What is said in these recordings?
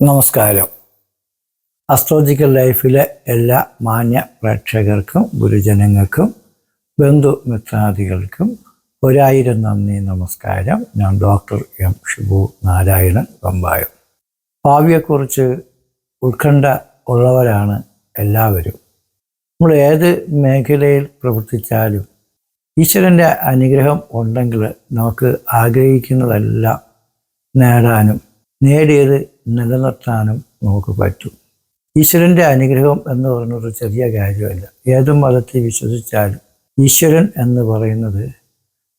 നമസ്കാരം. അസ്ട്രോളജിക്കൽ ലൈഫിലെ എല്ലാ മാന്യ പ്രേക്ഷകർക്കും ഗുരുജനങ്ങൾക്കും ബന്ധുമിത്രാദികൾക്കും ഒരായിരം നന്ദി നമസ്കാരം. ഞാൻ ഡോക്ടർ എം ഷിബു നാരായണൻ പമ്പായം. ഭാവിയെക്കുറിച്ച് ഉത്കണ്ഠ ഉള്ളവരാണ് എല്ലാവരും. നമ്മൾ ഏത് മേഖലയിൽ പ്രവർത്തിച്ചാലും ഈശ്വരന്റെ അനുഗ്രഹം ഉണ്ടെങ്കിൽ നമുക്ക് ആഗ്രഹിക്കുന്നതെല്ലാം നേടാനും നേടിയത് നിലനിർത്താനും നമുക്ക് പറ്റും. ഈശ്വരന്റെ അനുഗ്രഹം എന്ന് പറയുന്നത് ചെറിയ കാര്യമല്ല. ഏത് മതത്തിൽ വിശ്വസിച്ചാലും ഈശ്വരൻ എന്ന് പറയുന്നത്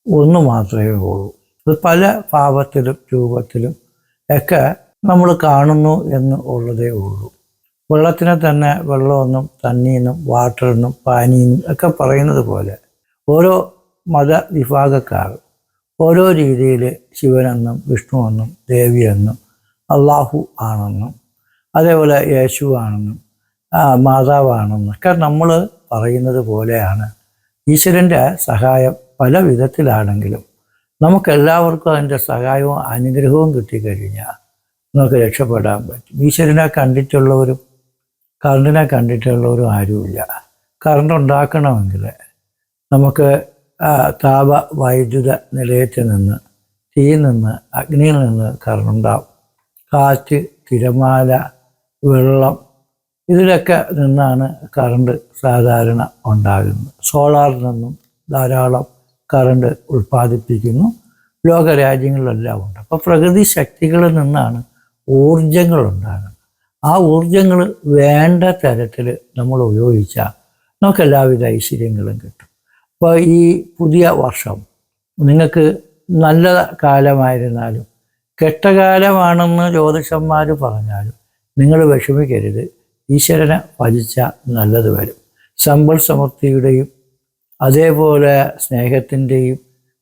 ഒന്ന് മാത്രമേ ഉള്ളൂ. അത് പല ഭാവത്തിലും രൂപത്തിലും ഒക്കെ നമ്മൾ കാണുന്നു എന്ന് ഉള്ളതേ ഉള്ളൂ. വെള്ളത്തിനെ തന്നെ വെള്ളമെന്നും തണ്ണീന്നും വാട്ടറെന്നും പാനീന്നും ഒക്കെ പറയുന്നത് പോലെ ഓരോ മത വിഭാഗക്കാർ ഓരോ രീതിയിൽ ശിവനെന്നും വിഷ്ണുവെന്നും ദേവിയെന്നും അള്ളാഹു ആണെന്നും അതേപോലെ യേശു ആണെന്നും ആ, മാതാവാണെന്നും ഒക്കെ നമ്മൾ പറയുന്നത് പോലെയാണ്. ഈശ്വരന്റെ സഹായം പല വിധത്തിലാണെങ്കിലും നമുക്കെല്ലാവർക്കും അതിന്റെ സഹായവും അനുഗ്രഹവും കിട്ടിക്കഴിഞ്ഞാൽ നമുക്ക് രക്ഷപ്പെടാൻ പറ്റും. ഈശ്വരനെ കണ്ടിട്ടുള്ളവരും കറണ്ടിനെ കണ്ടിട്ടുള്ളവരും ആരുമില്ല. കറണ്ട് ഉണ്ടാക്കണമെങ്കിൽ നമുക്ക് താപ വൈദ്യുത നിലയത്തിൽ നിന്ന് തീയിൽ നിന്ന് അഗ്നിയിൽ നിന്ന് കറണ്ടുണ്ടാവും കാറ്റ് തിരമാല വെള്ളം ഇതിലൊക്കെ നിന്നാണ് കറണ്ട് സാധാരണ ഉണ്ടാകുന്നത്. സോളാറിൽ നിന്നും ധാരാളം കറണ്ട് ഉൽപ്പാദിപ്പിക്കുന്നു. ലോക രാജ്യങ്ങളിലെല്ലാം ഉണ്ട്. അപ്പോൾ പ്രകൃതി ശക്തികളിൽ നിന്നാണ് ഊർജങ്ങൾ ഉണ്ടാകുന്നത്. ആ ഊർജങ്ങൾ വേണ്ട തരത്തിൽ നമ്മൾ ഉപയോഗിച്ചാൽ നമുക്ക് എല്ലാവിധ ഐശ്വര്യങ്ങളും കിട്ടും. അപ്പോൾ ഈ പുതിയ വർഷം നിങ്ങൾക്ക് നല്ല കാലമായിരുന്നാലും കെട്ടകാലമാണെന്ന് ജ്യോതിഷന്മാർ പറഞ്ഞാലും നിങ്ങൾ വിഷമിക്കരുത്. ഈശ്വരനെ ഭജിച്ചാൽ നല്ലത് വരും. സമ്പൽ സമൃദ്ധിയുടെയും അതേപോലെ സ്നേഹത്തിന്റെയും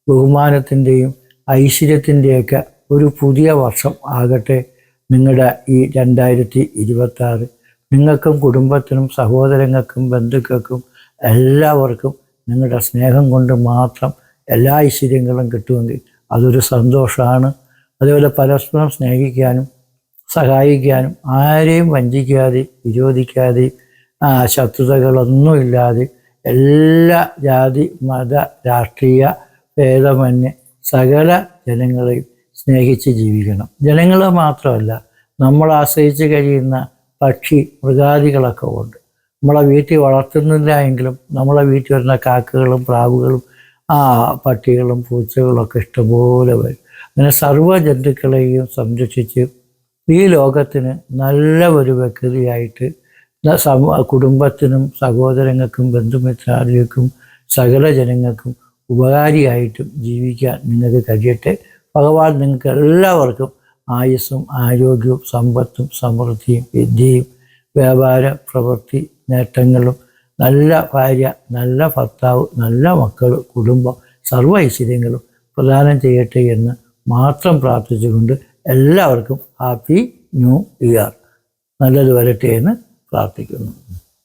ബഹുമാനത്തിന്റെയും ഐശ്വര്യത്തിന്റെയൊക്കെ ഒരു പുതിയ വർഷം ആകട്ടെ നിങ്ങളുടെ ഈ രണ്ടായിരത്തി ഇരുപത്തി ആറ് നിങ്ങൾക്കും കുടുംബത്തിനും സഹോദരങ്ങൾക്കും ബന്ധുക്കൾക്കും എല്ലാവർക്കും നിങ്ങളുടെ സ്നേഹം കൊണ്ട് മാത്രം എല്ലാ ഐശ്വര്യങ്ങളും കിട്ടുമെങ്കിൽ അതൊരു സന്തോഷമാണ്. അതേപോലെ പരസ്പരം സ്നേഹിക്കാനും സഹായിക്കാനും ആരെയും വഞ്ചിക്കാതെ വിരോധിക്കാതെ ശത്രുതകളൊന്നുമില്ലാതെ എല്ലാ ജാതി മത രാഷ്ട്രീയ ഭേദമന്യേ സകല ജനങ്ങളെയും സ്നേഹിച്ച് ജീവിക്കണം. ജനങ്ങളെ മാത്രമല്ല നമ്മൾ ആശ്രയിച്ച് കഴിയുന്ന പക്ഷി മൃഗാദികളൊക്കെ ഉണ്ട്. നമ്മളെ വീട്ടിൽ വളർത്തുന്നില്ല എങ്കിലും നമ്മളെ വീട്ടിൽ വരുന്ന കാക്കകളും പ്രാവുകളും ആ പട്ടികളും പൂച്ചകളും ഒക്കെ ഇഷ്ടംപോലെ വരും. അങ്ങനെ സർവ ജന്തുക്കളെയും സംരക്ഷിച്ച് ഈ ലോകത്തിന് നല്ല ഒരു വ്യക്തിയായിട്ട് കുടുംബത്തിനും സഹോദരങ്ങൾക്കും ബന്ധുമിത്രാദികൾക്കും സകല ജനങ്ങൾക്കും ഉപകാരിയായിട്ടും ജീവിക്കാൻ നിങ്ങൾക്ക് കഴിയട്ടെ. ഭഗവാൻ നിങ്ങൾക്ക് എല്ലാവർക്കും ആയുസ്സും ആരോഗ്യവും സമ്പത്തും സമൃദ്ധിയും വിദ്യയും വ്യാപാര പ്രവൃത്തി നേട്ടങ്ങളും നല്ല ഭാര്യ നല്ല ഭർത്താവ് നല്ല മക്കൾ കുടുംബം സർവ ഐശ്വര്യങ്ങളും പ്രദാനം ചെയ്യട്ടെ എന്ന് മാത്രം പ്രാർത്ഥിച്ചുകൊണ്ട് എല്ലാവർക്കും ഹാപ്പി ന്യൂ ഇയർ. നല്ലത് വരട്ടെ എന്ന് പ്രാർത്ഥിക്കുന്നു.